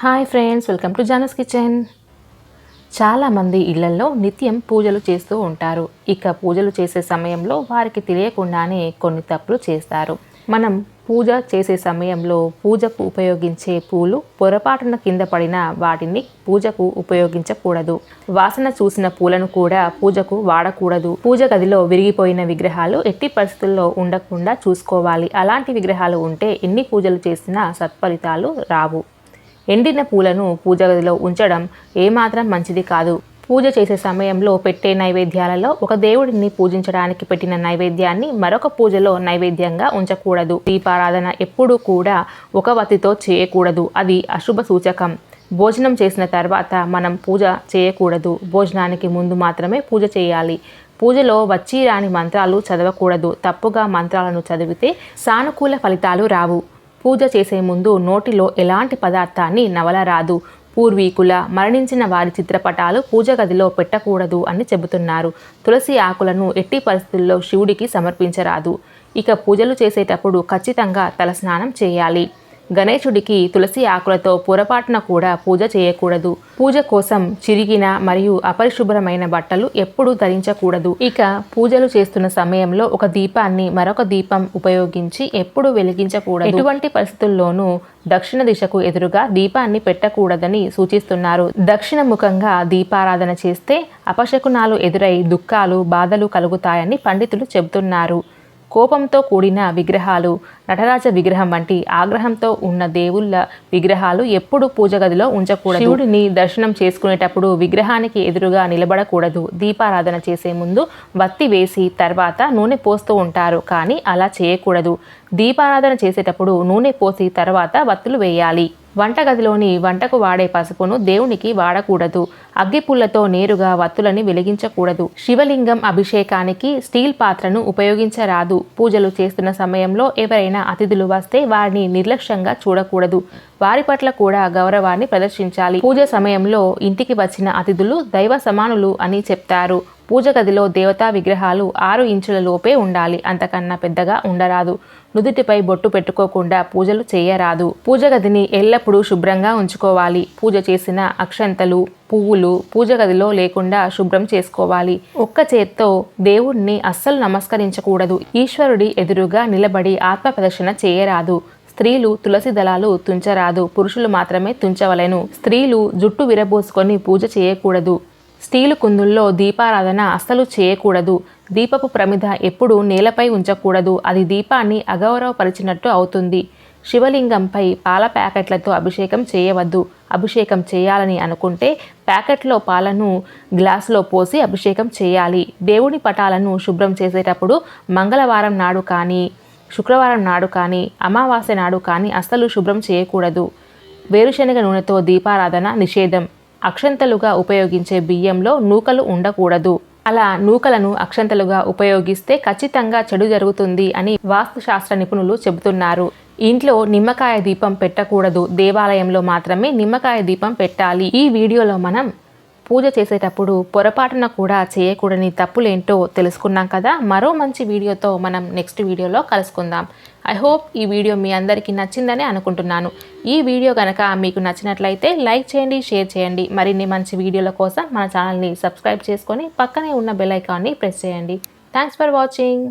Hi friends welcome to జానస్ kitchen చాలామంది ఇళ్ళలో నిత్యం పూజలు చేస్తూ ఉంటారు. ఇక పూజలు చేసే సమయంలో వారికి తెలియకుండానే కొన్ని తప్పులు చేస్తారు. మనం పూజ చేసే సమయంలో పూజకు ఉపయోగించే పూలు పొరపాటున కింద పడిన వాటిని పూజకు ఉపయోగించకూడదు. వాసన చూసిన పూలను కూడా పూజకు వాడకూడదు. పూజ గదిలో విరిగిపోయిన విగ్రహాలు ఎట్టి పరిస్థితుల్లో ఉండకుండా చూసుకోవాలి. అలాంటి విగ్రహాలు ఉంటే ఎన్ని పూజలు చేసినా సత్ఫలితాలు రావు. ఎండిన పూలను పూజ గదిలో ఉంచడం ఏమాత్రం మంచిది కాదు. పూజ చేసే సమయంలో పెట్టే నైవేద్యాలలో ఒక దేవుడిని పూజించడానికి పెట్టిన నైవేద్యాన్ని మరొక పూజలో నైవేద్యంగా ఉంచకూడదు. దీపారాధన ఎప్పుడూ కూడా ఒక వతితో చేయకూడదు. అది అశుభ సూచకం. భోజనం చేసిన తర్వాత మనం పూజ చేయకూడదు. భోజనానికి ముందు మాత్రమే పూజ చేయాలి. పూజలో వచ్చి రాని మంత్రాలు చదవకూడదు. తప్పుగా మంత్రాలను చదివితే సానుకూల ఫలితాలు రావు. పూజ చేసే ముందు నోటిలో ఎలాంటి పదార్థాన్ని నవలరాదు. పూర్వీకుల మరణించిన వారి చిత్రపటాలు పూజ గదిలో పెట్టకూడదు అని చెబుతున్నారు. తులసి ఆకులను ఎట్టి పరిస్థితుల్లో శివుడికి సమర్పించరాదు. ఇక పూజలు చేసేటప్పుడు ఖచ్చితంగా తలస్నానం చేయాలి. గణేశుడికి తులసి ఆకులతో పొరపాటున కూడా పూజ చేయకూడదు. పూజ కోసం చిరిగిన మరియు అపరిశుభ్రమైన బట్టలు ఎప్పుడూ ధరించకూడదు. ఇక పూజలు చేస్తున్న సమయంలో ఒక దీపాన్ని మరొక దీపం ఉపయోగించి ఎప్పుడు వెలిగించకూడదు. ఎటువంటి పరిస్థితుల్లోనూ దక్షిణ దిశకు ఎదురుగా దీపాన్ని పెట్టకూడదని సూచిస్తున్నారు. దక్షిణ ముఖంగా దీపారాధన చేస్తే అపశకునాలు ఎదురై దుఃఖాలు బాధలు కలుగుతాయని పండితులు చెబుతున్నారు. కోపంతో కూడిన విగ్రహాలు నటరాజ విగ్రహం వంటి ఆగ్రహంతో ఉన్న దేవుళ్ళ విగ్రహాలు ఎప్పుడు పూజ గదిలో ఉంచకూడదు. శివుడిని దర్శనం చేసుకునేటప్పుడు విగ్రహానికి ఎదురుగా నిలబడకూడదు. దీపారాధన చేసే ముందు వత్తి వేసి తర్వాత నూనె పోస్తూ ఉంటారు కానీ అలా చేయకూడదు. దీపారాధన చేసేటప్పుడు నూనె పోసి తర్వాత వత్తులు వేయాలి. వంటగదిలోని వంటకు వాడే పసుపును దేవునికి వాడకూడదు. అగ్గిపుల్లతో నేరుగా వత్తులని వెలిగించకూడదు. శివలింగం అభిషేకానికి స్టీల్ పాత్రను ఉపయోగించరాదు. పూజలు చేస్తున్న సమయంలో ఎవరైనా అతిథులు వస్తే వారిని నిర్లక్ష్యంగా చూడకూడదు. వారి పట్ల కూడా గౌరవాన్ని ప్రదర్శించాలి. పూజ సమయంలో ఇంటికి వచ్చిన అతిథులు దైవ సమానులు అని చెప్తారు. పూజ గదిలో దేవతా విగ్రహాలు ఆరు ఇంచుల లోపే ఉండాలి. అంతకన్నా పెద్దగా ఉండరాదు. నుదుటిపై బొట్టు పెట్టుకోకుండా పూజలు చేయరాదు. పూజ గదిని ఎల్లప్పుడూ శుభ్రంగా ఉంచుకోవాలి. పూజ చేసిన అక్షంతలు పువ్వులు పూజ గదిలో లేకుండా శుభ్రం చేసుకోవాలి. ఒక్క చేత్తో దేవుణ్ణి అస్సలు నమస్కరించకూడదు. ఈశ్వరుడి ఎదురుగా నిలబడి ఆత్మ ప్రదర్శన చేయరాదు. స్త్రీలు తులసి దళాలు తుంచరాదు. పురుషులు మాత్రమే తుంచవలెను. స్త్రీలు జుట్టు విరబోసుకొని పూజ చేయకూడదు. స్టీలు కుందుల్లో దీపారాధన అస్సలు చేయకూడదు. దీపపు ప్రమిద ఎప్పుడూ నేలపై ఉంచకూడదు. అది దీపాన్ని అగౌరవపరిచినట్టు అవుతుంది. శివలింగంపై పాల ప్యాకెట్లతో అభిషేకం చేయవద్దు. అభిషేకం చేయాలని అనుకుంటే ప్యాకెట్లో పాలను గ్లాసులో పోసి అభిషేకం చేయాలి. దేవుని పటాలను శుభ్రం చేసేటప్పుడు మంగళవారం నాడు కానీ శుక్రవారం నాడు కానీ అమావాస్య నాడు కానీ అస్సలు శుభ్రం చేయకూడదు. వేరుశనగ నూనెతో దీపారాధన నిషేధం. అక్షంతలుగా ఉపయోగించే బియ్యంలో నూకలు ఉండకూడదు. అలా నూకలను అక్షంతలుగా ఉపయోగిస్తే ఖచ్చితంగా చెడు జరుగుతుంది అని వాస్తుశాస్త్ర నిపుణులు చెబుతున్నారు. ఇంట్లో నిమ్మకాయ దీపం పెట్టకూడదు. దేవాలయంలో మాత్రమే నిమ్మకాయ దీపం పెట్టాలి. ఈ వీడియోలో మనం పూజ చేసేటప్పుడు పొరపాటున కూడా చేయకూడని తప్పులేంటో తెలుసుకున్నాం కదా? మరో మంచి వీడియోతో మనం నెక్స్ట్ వీడియోలో కలుసుకుందాం. ఐ హోప్ ఈ వీడియో మీ అందరికీ నచ్చిందని అనుకుంటున్నాను. ఈ వీడియో కనుక మీకు నచ్చినట్లయితే లైక్ చేయండి షేర్ చేయండి. మరిన్ని మంచి వీడియోల కోసం మన ఛానల్ని సబ్స్క్రైబ్ చేసుకొని పక్కనే ఉన్న బెల్ ఐకాన్ని ప్రెస్ చేయండి. Thanks for watching